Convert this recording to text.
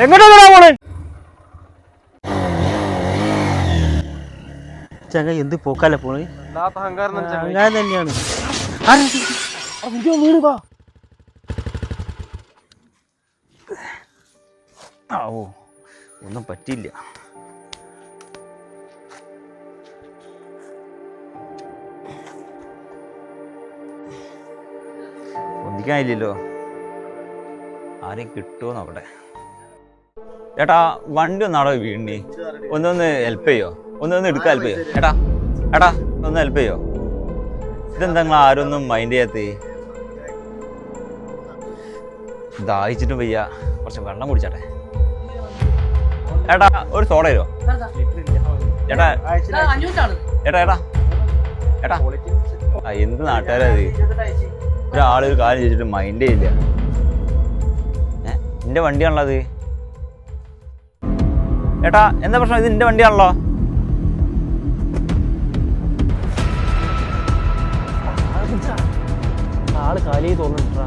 എങ്ങോട്ടാ പോണേ? ചങ്ങ എന്ത് പോക്കാല പോണ്? അഹങ്കാരം തന്നെയാണ്. വീട് വാ. ആവോ ഒന്നും പറ്റില്ല ഒന്നിക്കാനില്ലല്ലോ. ആരെയും കിട്ടുമോ നോക്കട്ടെ ചേട്ടാ വണ്ടി ഒന്ന് വീണ്ണി വീണി ഒന്നൊന്ന് ഹെൽപ്പ് ചെയ്യോ? ഒന്നൊന്ന് എടുക്കാൻ ഹെൽപ്പ് ചെയ്യോ? ചേട്ടാ ചേട്ടാ ഒന്ന് ഹെൽപ്പ് ചെയ്യോ? ഇതെന്താ നിങ്ങൾ ആരും മൈൻഡ് ചെയ്യാത്തേ? ദാഹിച്ചിട്ടും വയ്യ. കുറച്ച് വെള്ളം കുടിച്ചാട്ടെ. ഏട്ടാ ഒരു സോഡ തരുമോ ചേട്ടാ ചേട്ടാ എന്ത് നാട്ടുകാരത് ഒരാളൊരു ഒരാൾ കാര്യം ചോദിച്ചിട്ട് മൈൻഡ് ഇല്ല വണ്ടിയാണല്ലോ അത്? ഏട്ടാ എന്താ പ്രശ്നം? ഇത് എന്റെ വണ്ടിയാണല്ലോ. ആൾ കാലി തോന്നുന്നുണ്ടാ?